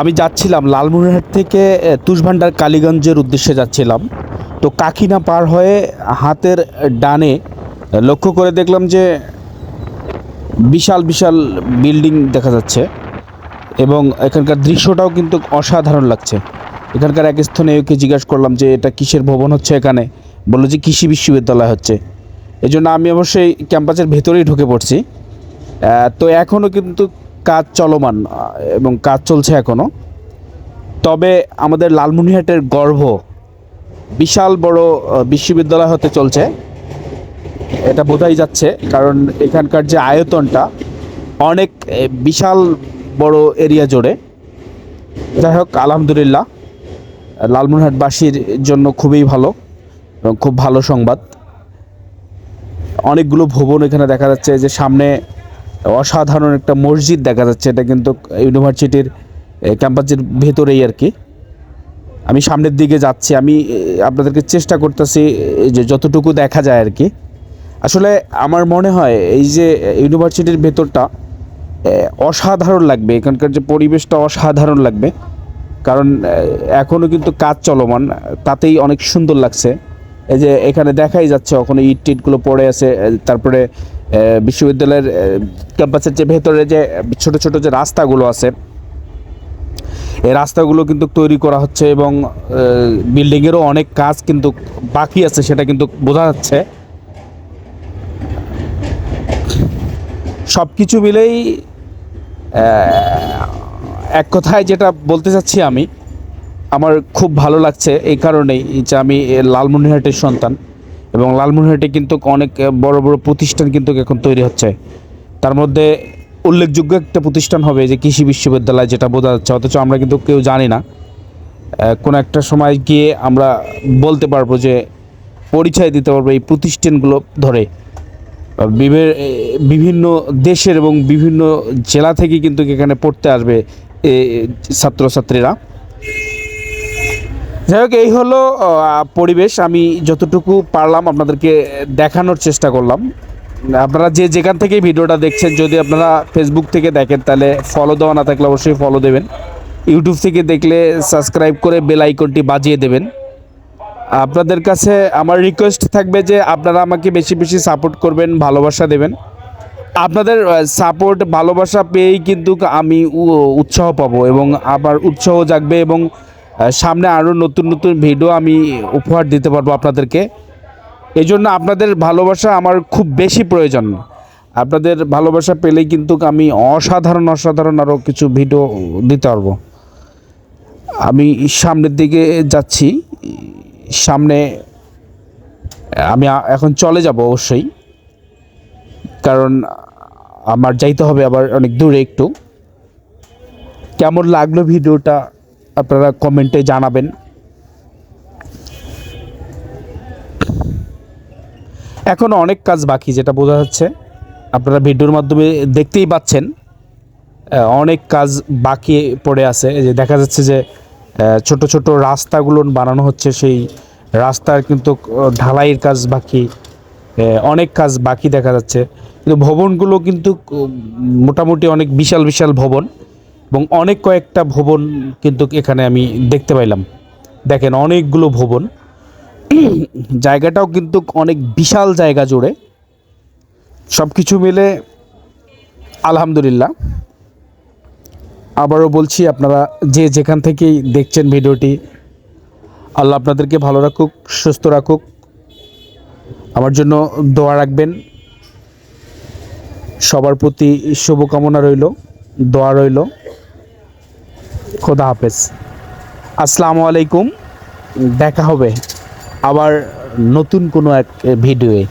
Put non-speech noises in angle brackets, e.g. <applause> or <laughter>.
আমি যাচ্ছিলাম লালমনিরহাট থেকে তুষভান্ডার কালীগঞ্জের উদ্দেশ্যে যাচ্ছিলাম। তো কাকিনা পার হয়ে হাতের ডানে লক্ষ্য করে দেখলাম যে বিশাল বিশাল বিল্ডিং দেখা যাচ্ছে এবং এখানকার দৃশ্যটাও কিন্তু অসাধারণ লাগছে। এখানকার এক স্থানীয়কে জিজ্ঞাসা করলাম যে, এটা কিসের ভবন হচ্ছে এখানে? বলল যে, কৃষি বিশ্ববিদ্যালয় হচ্ছে। এই জন্য আমি অবশ্যই ক্যাম্পাসের ভেতরেই ঢুকে পড়ছি। তো এখনও কিন্তু কাজ চলমান, এবং কাজ চলছে এখনও তবে আমাদের লালমনিরহাটের গর্ভ বিশাল বড় বিশ্ববিদ্যালয় হতে চলছে। এটা বোঝাই যাচ্ছে, কারণ এখানকার যে আয়তনটা অনেক বিশাল বড় এরিয়া জুড়ে। যাই হোক, আলহামদুলিল্লাহ, লালমনিরহাটবাসীর জন্য খুবই ভালো, এবং খুব ভালো সংবাদ। অনেকগুলো ভবন এখানে দেখা যাচ্ছে যে সামনে অসাধারণ একটা মসজিদ দেখা যাচ্ছে। এটা কিন্তু ইউনিভার্সিটির ক্যাম্পাসের ভেতরেই আর কি। আমি সামনের দিকে যাচ্ছি, আমি আপনাদেরকে চেষ্টা করতেছি যে যতটুকু দেখা যায় আর কি। আসলে আমার মনে হয় এই যে ইউনিভার্সিটির ভেতরটা অসাধারণ লাগবে। এখানকার যে পরিবেশটা অসাধারণ লাগবে। কারণ এখনও কিন্তু কাজ চলমান, তাতেই অনেক সুন্দর লাগছে। এই যে এখানে দেখাই যাচ্ছে, ওখানে ইট টিটগুলো পড়ে আছে তারপরে বিশ্ববিদ্যালয়ের ক্যাম্পাসের যে ভেতরে যে ছোট ছোট যে রাস্তাগুলো আছে এই রাস্তাগুলো কিন্তু তৈরি করা হচ্ছে এবং বিল্ডিংয়েরও অনেক কাজ কিন্তু বাকি আছে সেটা কিন্তু বোঝা যাচ্ছে। সব কিছু মিলেই এক কথায় যেটা বলতে চাচ্ছি আমি আমার খুব ভালো লাগছে এই কারণেই যে আমি এ, লালমনিরহাটের সন্তান। এবং লালমনিরহাটে কিন্তু অনেক বড় বড় প্রতিষ্ঠান কিন্তু এখন তৈরি হচ্ছে। তার মধ্যে উল্লেখযোগ্য একটা প্রতিষ্ঠান হবে যে কৃষি বিশ্ববিদ্যালয়, যেটা বোঝা যাচ্ছে। অথচ আমরা কিন্তু কেউ জানি না। কোনো একটা সময় গিয়ে আমরা বলতে পারব যে, পরিচয় দিতে পারব এই প্রতিষ্ঠানগুলো ধরে। বিভিন্ন দেশের এবং বিভিন্ন জেলা থেকে কিন্তু এখানে পড়তে আসবে ছাত্রছাত্রীরা। যাই হোক, এই হলো পরিবেশ। আমি যতটুকু পারলাম আপনাদেরকে দেখানোর চেষ্টা করলাম। আপনারা যে যেখান থেকে ভিডিওটা দেখছেন, যদি আপনারা ফেসবুক থেকে দেখেন, তাহলে ফলো দেওয়া না থাকলে অবশ্যই ফলো দেবেন। ইউটিউব থেকে দেখলে সাবস্ক্রাইব করে বেল আইকনটি বাজিয়ে দেবেন। আপনাদের কাছে আমার রিকোয়েস্ট থাকবে যে আপনারা আমাকে বেশি বেশি সাপোর্ট করবেন, ভালোবাসা দেবেন। আপনাদের সাপোর্ট ভালোবাসা পেয়েই কিন্তু আমি উৎসাহ পাবো এবং আবার উৎসাহ জাগবে এবং সামনে আরও নতুন নতুন ভিডিও আমি উপহার দিতে পারব আপনাদেরকে। এই জন্য আপনাদের ভালোবাসা আমার খুব বেশি প্রয়োজন। আপনাদের ভালোবাসা পেলেই কিন্তু আমি অসাধারণ অসাধারণ আরও কিছু ভিডিও দিতে পারব। আমি সামনের দিকে যাচ্ছি। সামনে, আমি এখন চলে যাব অবশ্যই। কারণ আমার যাইতে হবে আবার অনেক দূরে একটু। কেমন লাগল ভিডিওটা আপনারা কমেন্টে জানাবেন। এখনও অনেক কাজ বাকি, যেটা বোঝা যাচ্ছে। আপনারা ভিডিওর মাধ্যমে দেখতেই পাচ্ছেন অনেক কাজ বাকি পড়ে আছে। যে দেখা যাচ্ছে যে ছোট ছোট রাস্তাগুলো বানানো হচ্ছে, সেই রাস্তার কিন্তু ঢালাইয়ের কাজ বাকি অনেক কাজ বাকি দেখা যাচ্ছে। কিন্তু ভবনগুলো কিন্তু মোটামুটি অনেক বিশাল বিশাল ভবন। এবং অনেক কয়েকটা ভবন কিন্তু এখানে আমি দেখতে পাইলাম। দেখেন অনেকগুলো ভবন। <clears throat> জায়গাটাও কিন্তু অনেক বিশাল জায়গা জুড়ে। সব কিছু মিলে আলহামদুলিল্লাহ। আবারও বলছি, আপনারা যে যেখান থেকেই দেখছেন ভিডিওটি, আল্লাহ আপনাদেরকে ভালো রাখুক, সুস্থ রাখুক। আমার জন্য দোয়া রাখবেন। সবার প্রতি শুভকামনা রইল, দোয়া রইল। খোদা হাফেজ। আসসালামু আলাইকুম। দেখা হবে আবার নতুন কোনো এক ভিডিওয়ে।